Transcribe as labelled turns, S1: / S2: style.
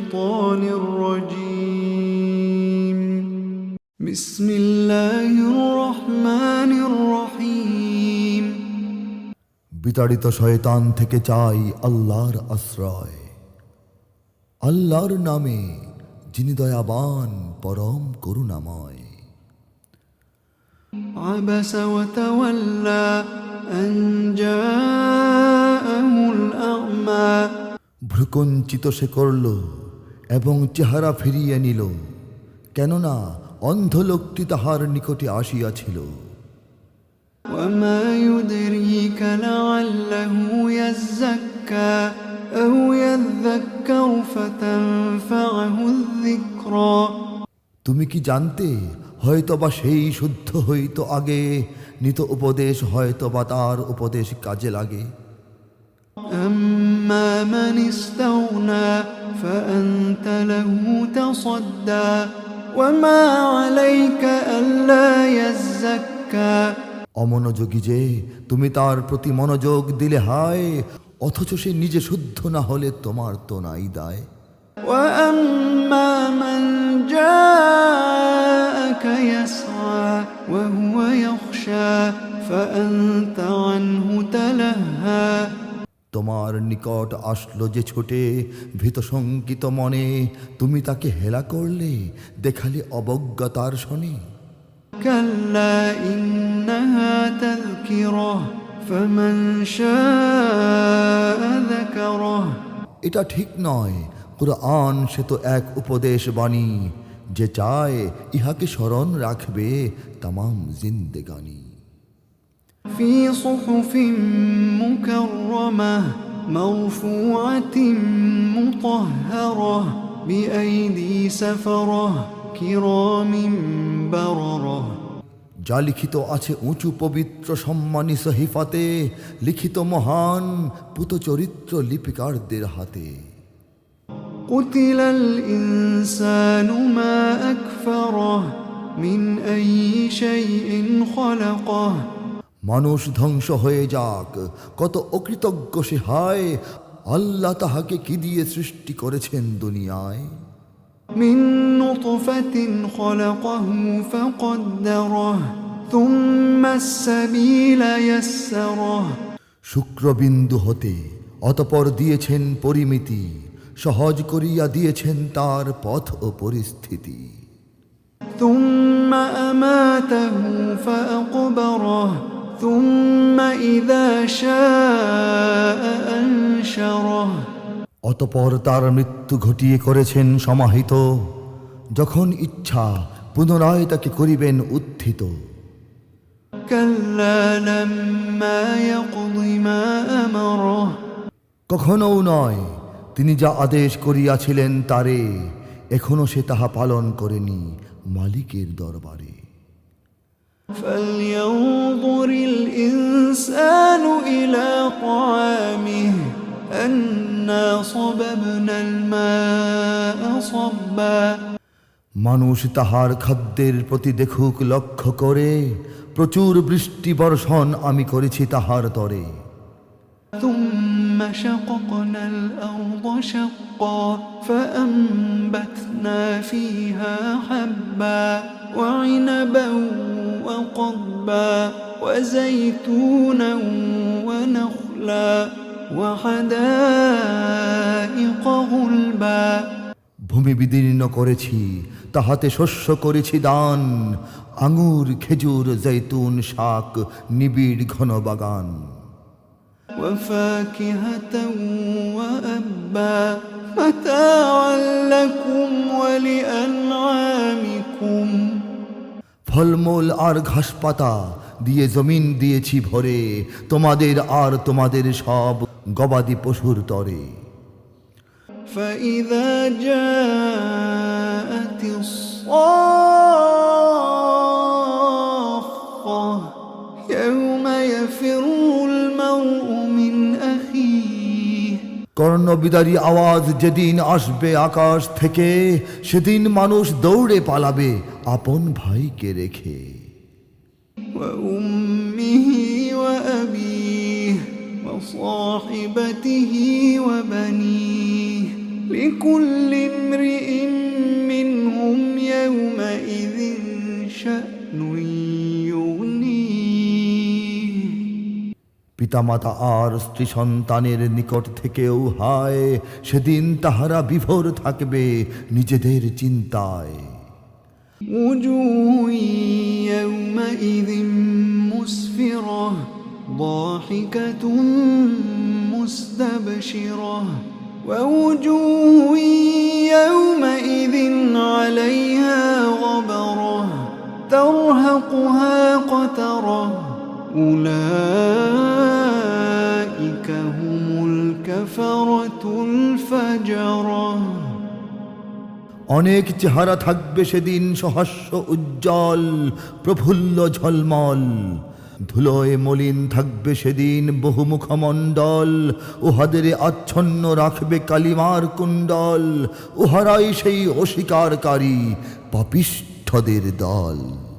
S1: الشيطان الرجيم. بسم الله الرحمن الرحيم.
S2: বিতাড়িত শয়তান থেকে চাই আল্লাহর আশ্রয়। আল্লাহর নামে যিনি দয়াবান পরম করুণাময়।
S1: عبس وتولى أن جاءه الأعمى
S2: ভ্রুকঞ্চিত সে করল এবং চেহারা ফিরিয়ে নিল কেননা অন্ধ লোকটি তাহার নিকটে আসিয়াছিল
S1: وما يدريك لعله يزكى أو يذكر فتنفعه الذكرى
S2: তুমি কি জানতে হয়তোবা সেই শুদ্ধ হইত আগে নিত উপদেশ হয়তোবা তার উপদেশ কাজে লাগে
S1: أما من استغنى فأنت له تصدى وما عليك ألا يزكى
S2: অমনোযোগী যে তুমি তার প্রতি মনোযোগ দিলে হায় অথচ সে নিজে শুদ্ধ না হলে তোমার তো নাই দায়
S1: وأما من جاءك يسعى وهو يخشى فأنت عنه تلهى
S2: তোমার নিকট আসলো যে ছোটে ভীত শঙ্কিত মনে তুমি তাকে হেলা করলে দেখালে অবজ্ঞতার শনে
S1: كلا إنها تذكرة فمن شاء ذكره
S2: এটা ঠিক নয় কুরআন সে তো এক উপদেশ বাণী যে চায় ইহাকে স্মরণ রাখবে তামাম জিন্দেগানি
S1: في صحف مكرمة مرفوعة مطهرة بأيدي سفرة كرام بررة
S2: যা লিখিত আছে উঁচু পবিত্র সম্মানী সহিফাতে লিখিত মহান পুত চরিত্র লিপিকারদের হাতে
S1: قتل الإنسان ما أكفره من أي شيء خلقه
S2: মানুষ ধ্বংস হয়ে যাক কত অকৃতজ্ঞ সে হায় আল্লাহ তাহাকে কি দিয়ে সৃষ্টি করেছেন দুনিয়ায়
S1: من نطفة خلقه فقدره ثم السبيل يسره
S2: শুক্রবিন্দু হতে অতপর দিয়েছেন পরিমিতি সহজ করিয়া দিয়েছেন তার পথ ও পরিস্থিতি
S1: ثم أماته فأقبره
S2: অতপর তার মৃত্যু ঘটিয়ে করেছেন সমাহিত যখন ইচ্ছা পুনরায় তাকে করিবেন উত্থিত। কখনও নয় তিনি যা আদেশ করিয়াছিলেন তারে এখনও সে তাহা পালন করেনি মালিকের দরবারে।
S1: فلينظر الإنسان إلى طعامه أنا صببنا الماء صبا
S2: মানুষ তাহার খাদ্যের প্রতি দেখুক লক্ষ্য করে প্রচুর বৃষ্টি বর্ষণ আমি করেছি তাহার তরে
S1: ثم شققنا الأرض شقا فأنبتنا فيها حبا وعنبا وقضبا وزيتونا ونخلا وحدائق غلبا
S2: ভূমি বিদীর্ণ করেছি তাহাতে শস্য করেছি দান আঙুর খেজুর জৈতুন শাক নিবিড় ঘন বাগান
S1: وفاكهة وأبا متاعا لكم ولأنعامكم
S2: ফলমূল আর ঘাসপাতা দিয়ে জমিন দিয়েছি ভরে তোমাদের আর তোমাদের সব গবাদি পশুর তরে
S1: فإذا جاءت الصاخة يوم يفر المرء من أخيه
S2: কর্ণবিদারী আওয়াজ যেদিন আসবে আকাশ থেকে সেদিন মানুষ দৌড়ে পালাবে আপন ভাইকে রেখে
S1: وأمه وأبيه وصاحبته وبنيه لكل امرئ منهم يومئذ شأن يغنيه
S2: পিতামাতা আর স্ত্রী সন্তানের নিকট থেকেও হায় সেদিন তাহারা বিভোর থাকবে নিজেদের চিন্তায়
S1: وجوه يومئذ مسفرة ضاحكة مستبشرة. ووجوه يومئذ عليها غبرة ترهقها قترة. أولئك هم الكفرة الفجرة.
S2: অনেক চেহারা থাকবে সেদিন সহস্য উজ্জ্বল, প্রফুল্ল ঝলমল। ধুলোয় মলিন থাকবে সেদিন বহুমুখমণ্ডল, উহাদের আচ্ছন্ন রাখবে কালিমার কুণ্ডল, উহারাই সেই অস্বীকারী পাপিষ্ঠদের দল।